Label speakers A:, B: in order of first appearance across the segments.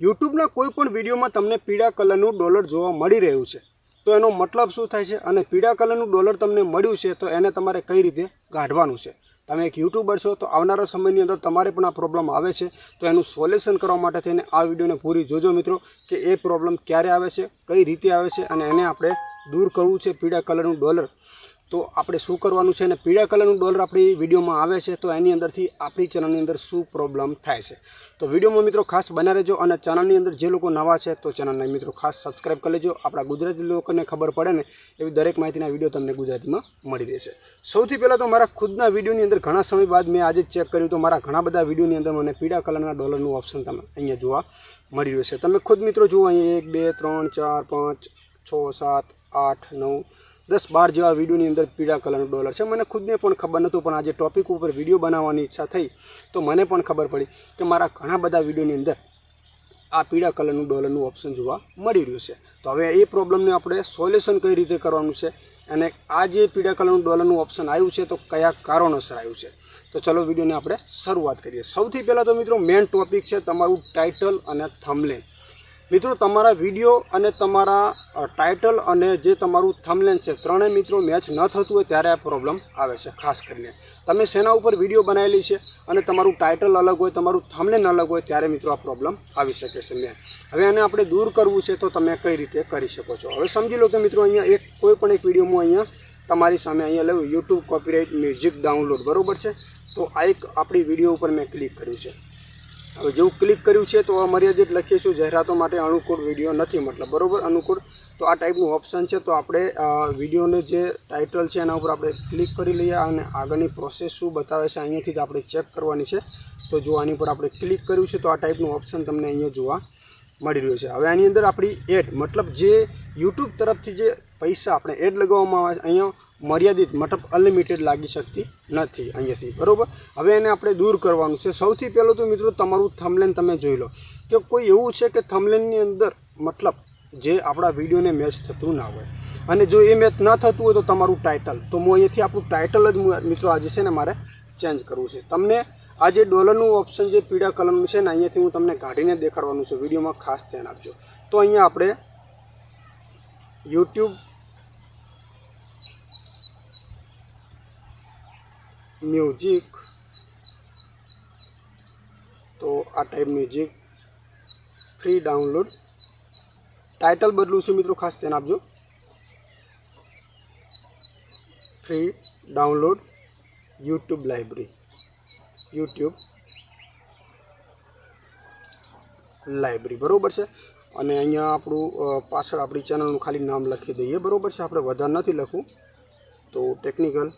A: યુટ્યુબના કોઈ પણ વિડીયોમાં તમને પીળા કલરનું ડોલર જોવા મળી રહ્યું છે. તો એનો મતલબ શું થાય છે? અને પીળા કલરનું ડોલર તમને મળ્યું છે, તો એને તમારે કઈ રીતે કાઢવાનું છે? તમે એક યુટ્યુબર છો, તો આવનારા સમયની અંદર તમારે પણ આ પ્રોબ્લેમ આવે છે. તો એનું સોલ્યુશન કરવા માટે થઈને આ વિડીયોને પૂરી જોજો મિત્રો, કે એ પ્રોબ્લેમ ક્યારે આવે છે, કઈ રીતે આવે છે, અને એને આપણે દૂર કરવું છે પીળા કલરનું ડોલર. તો આપણે શું કરવાનું છે અને પીળા કલરનું ડોલર આપણી વિડીયોમાં આવે છે, તો એની અંદરથી આપણી ચેનલની અંદર શું પ્રોબ્લેમ થાય છે. તો વિડીયોમાં મિત્રો ખાસ બના રહેજો અને ચેનલની અંદર જે લોકો નવા છે, તો ચેનલને મિત્રો ખાસ સબસ્ક્રાઈબ કરી લેજો. આપણા ગુજરાતી લોકોને ખબર પડે ને, એવી દરેક માહિતીના વીડિયો તમને ગુજરાતીમાં મળી રહેશે. સૌથી પહેલાં તો મારા ખુદના વિડીયોની અંદર ઘણા સમય બાદ મેં આજે ચેક કર્યું તો મારા ઘણા બધા વિડીયોની અંદર મને પીળા કલરના ડોલરનું ઓપ્શન તમે અહીંયા જોવા મળી રહ્યું છે. તમે ખુદ મિત્રો જુઓ, અહીંયા એક, બે, ત્રણ, ચાર, પાંચ, છ, સાત, આઠ, નવ દસ બાર જેવા વિડીયોની અંદર પીળા કલરનું ડોલર છે. મને ખુદને પણ ખબર નહોતું, પણ આજે ટોપિક ઉપર વીડિયો બનાવવાની ઈચ્છા થઈ, તો મને પણ ખબર પડી કે મારા ઘણા બધા વિડીયોની અંદર આ પીળા કલરનું ડોલરનું ઓપ્શન જોવા મળી રહ્યું છે. તો હવે એ પ્રોબ્લમને આપણે સોલ્યુશન કઈ રીતે કરવાનું છે અને આ જે પીળા કલરનું ડોલરનું ઓપ્શન આવ્યું છે, તો કયા કારણોસર આવ્યું છે? તો ચલો વિડીયોને આપણે શરૂઆત કરીએ. સૌથી પહેલાં તો મિત્રો મેઇન ટોપિક છે તમારું ટાઇટલ અને થમલેન મિત્રો, તમારા વીડિયો અને તમારા ટાઇટલ અને જે તમારું થમલેન છે, ત્રણેય મિત્રો મેચ ન થતું હોય ત્યારે આ પ્રોબ્લેમ આવે છે, ખાસ કરીને. તમે શેના ઉપર વીડિયો બનાવેલી છે અને તમારું ટાઇટલ અલગ હોય, તમારું થમલેન અલગ હોય ત્યારે મિત્રો આ પ્રોબ્લેમ આવી શકે છે મેં હવે આને આપણે દૂર કરવું છે તો તમે કઈ રીતે કરી શકો છો? હવે સમજી લો કે મિત્રો, અહીંયા એક, કોઈ પણ એક વિડીયોમાં અહીંયા તમારી સામે અહીંયા લેવું યુટ્યુબ કોપીરાઇટ મ્યુઝિક ડાઉનલોડ બરોબર છે? તો આ એક આપણી વીડિયો ઉપર મેં ક્લિક કર્યું છે. હવે જેવું ક્લિક કર્યું છે તો અમર્યાદિત લખીશું જાહેરાતો માટે અનુકૂળ વીડિયો નથી મતલબ, બરોબર? અનુકૂળ? તો આ ટાઈપનું ઓપ્શન છે. તો આપણે વિડીયોનું જે ટાઇટલ છે એના ઉપર આપણે ક્લિક કરી લઈએ અને આગળની પ્રોસેસ શું બતાવે છે અહીંયાથી જ આપણે ચેક કરવાની છે. તો જો આની પર આપણે ક્લિક કર્યું છે તો આ ટાઈપનું ઓપ્શન તમને અહીંયા જોવા મળી રહ્યું છે. હવે આની અંદર આપણી એડ મતલબ જે યુટ્યુબ તરફથી જે પૈસા આપણે એડ લગાવવામાં આવે અહીંયા મર્યાદિત મતલબ અનલિમિટેડ લાગી શકતી નથી અહીંયાથી, બરાબર? હવે એને આપણે દૂર કરવાનું છે. સૌથી પહેલું તો મિત્રો તમારું થમલેન તમે જોઈ લો. કે કોઈ એવું છે કે થમલેનની અંદર મતલબ જે આપણા વિડીયોને મેચ થતું ના હોય. અને જો એ મેચ ન થતું હોય તો તમારું ટાઇટલ તો હું અહીંયાથી આપણું ટાઇટલ જ મિત્રો આજે છે ને મારે ચેન્જ કરવું છે. તમને આ જે ડોલરનું ઓપ્શન જે પીળા કલરનું છે ને અહીંયાથી હું તમને કાઢીને દેખાડવાનું છું. વિડીયોમાં ખાસ ધ્યાન આપજો. તો અહીંયા આપણે યુટ્યુબ મ્યુઝિક. તો આ type music free download title બદલું છું મિત્રો ખાસ ધ્યાન આપજો. Free download YouTube library YouTube library બરાબર છે? અને અહીંયા આપણું પાછળ આપણી ચેનલનું ખાલી નામ લખી દઈએ. બરાબર છે? આપણે વધારે નથી લખવું. તો ટેકનિકલ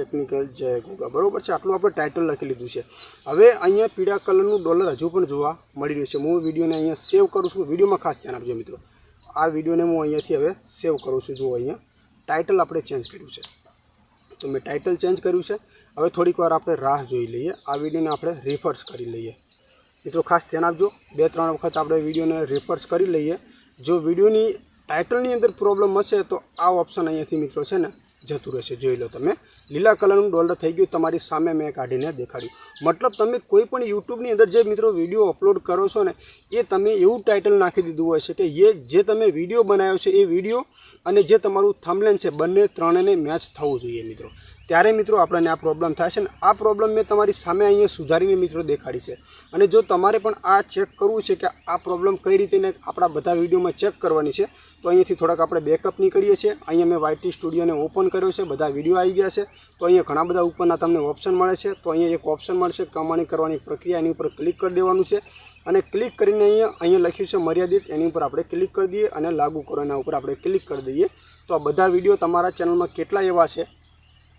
A: ટેકનિકલ જય ગોગા, બરાબર છે? આટલું આપણે ટાઇટલ લખી લીધું છે. હવે અહીંયા પીળા કલરનું ડોલર હજુ પણ જોવા મળી રહ્યું છે. હું વિડીયોને અહીંયા સેવ કરું છું. વિડીયોમાં ખાસ ધ્યાન આપજો મિત્રો. આ વિડીયોને હું અહીંયાથી હવે સેવ કરું છું. જુઓ અહીંયા. ટાઇટલ આપણે ચેન્જ કર્યું છે. તો મેં ટાઇટલ ચેન્જ કર્યું છે. હવે થોડીક વાર આપણે રાહ જોઈ લઈએ. આ વિડીયોને આપણે રિફર્સ કરી લઈએ. મિત્રો, ખાસ ધ્યાન આપજો. બે, ત્રણ વખત આપણે વિડીયોને રિફર્સ કરી લઈએ. જો વિડીયોની ટાઇટલની અંદર પ્રોબ્લેમ હશે તો આ ઓપ્શન અહીંયાથી મિત્રો છે ને જતું રહેશે. જોઈ લો તમે. લીલા કલરનું ડોલર થઈ ગયું, તમારી સામે મેં કાઢીને દેખાડ્યું. મતલબ તમે કોઈ પણ યુટ્યુબની અંદર જે મિત્રો વીડિયો અપલોડ કરો છો ને, એ તમે એવું ટાઇટલ નાખી દીધું હોય છે કે એ જે તમે વીડિયો બનાવ્યો છે એ વીડિયો અને જે તમારું થમલેન છે, બંને ત્રણેને મેચ થવું જોઈએ મિત્રો. ત્યારે મિત્રો આપણને આ પ્રોબ્લેમ થાય છે ને આ પ્રોબ્લેમ મેં તમારી સામે અહીંયા સુધારીને મિત્રો દેખાડી છે. અને જો તમારે પણ આ ચેક કરવું છે કે આ પ્રોબ્લેમ કઈ રીતે આપણા બધા વિડીયોમાં ચેક કરવાની છે, તો અહીંયાથી થોડાક આપણે બેકઅપ નીકળીએ છીએ. અહીંયા મેં વાયટી સ્ટુડિયોને ઓપન કર્યો છે, બધા વીડિયો આવી ગયા છે. તો અહીંયા ઘણા બધા ઉપરના તમને ઓપ્શન મળે છે. તો અહીંયા એક ઓપ્શન મળશે, કમાણી કરવાની પ્રક્રિયા એની ઉપર ક્લિક કરી દેવાનું છે. અને ક્લિક કરીને અહીંયા અહીંયા લખ્યું છે મર્યાદિત, એની ઉપર આપણે ક્લિક કરી દઈએ અને લાગુ કરો, એના ઉપર આપણે ક્લિક કરી દઈએ. તો આ બધા વીડિયો તમારા ચેનલમાં કેટલા એવા છે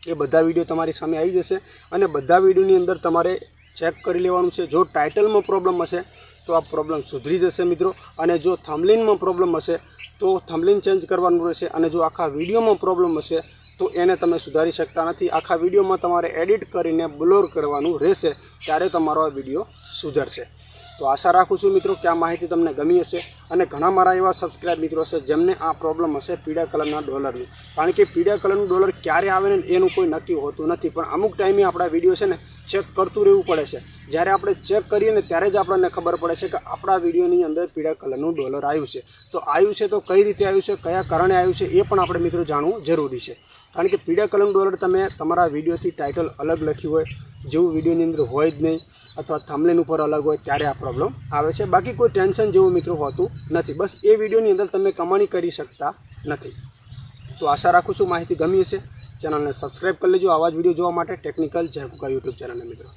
A: એ બધા વીડિયો તમારી સામે આવી જશે અને બધા વિડીયોની અંદર તમારે ચેક કરી લેવાનું છે. જો ટાઇટલમાં પ્રોબ્લેમ હશે, તો આ પ્રોબ્લેમ સુધરી જશે મિત્રો. અને જો થમલિનમાં પ્રોબ્લેમ હશે, તો થમલિન ચેન્જ કરવાનું રહેશે. અને જો આખા વિડીયોમાં પ્રોબ્લેમ હશે, તો એને તમે સુધારી શકતા નથી. આખા વિડીયોમાં તમારે એડિટ કરીને બ્લોર કરવાનું રહેશે, ત્યારે તમારો આ વીડિયો સુધરશે. તો આશા રાખું છું મિત્રો કે આ માહિતી તમને ગમી હશે અને ઘણા મારા એવા સબસ્ક્રાઇબ મિત્રો હશે જેમને આ પ્રોબ્લેમ હશે પીળા કલરના ડોલરની કારણ કે પીળા કલરનું ડોલર ક્યારે આવે ને એનું કોઈ નક્કી હોતું નથી. પણ અમુક ટાઈમે આપણા વીડિયો છે ને ચેક કરતું રહેવું પડે છે. જ્યારે આપણે ચેક કરીએ ને ત્યારે જ આપણને ખબર પડે છે કે આપણા વિડીયોની અંદર પીળા કલરનું ડોલર આવ્યું છે. તો આવ્યું છે તો કઈ રીતે આવ્યું છે, કયા કારણે આવ્યું છે એ પણ આપણે મિત્રો જાણવું જરૂરી છે. કારણ કે પીળા કલરનું ડોલર તમે તમારા વિડીયોથી ટાઇટલ અલગ લખ્યું હોય, જેવું વિડીયોની અંદર હોય જ નહીં. અથવા થમલેન ઉપર અલગ હોય ત્યારે આ પ્રોબ્લેમ આવે છે. બાકી કોઈ ટેન્શન જેવું મિત્રો હોતું નથી. બસ એ વિડીયોની અંદર તમે કમાણી કરી શકતા નથી. તો આશા રાખું છું માહિતી ગમી હશે. ચેનલને સબસ્ક્રાઈબ કરી લેજો. આવા જ વીડિયો જોવા માટે ટેકનિકલ જય કુકા યુટ્યુબ ચેનલને મિત્રો.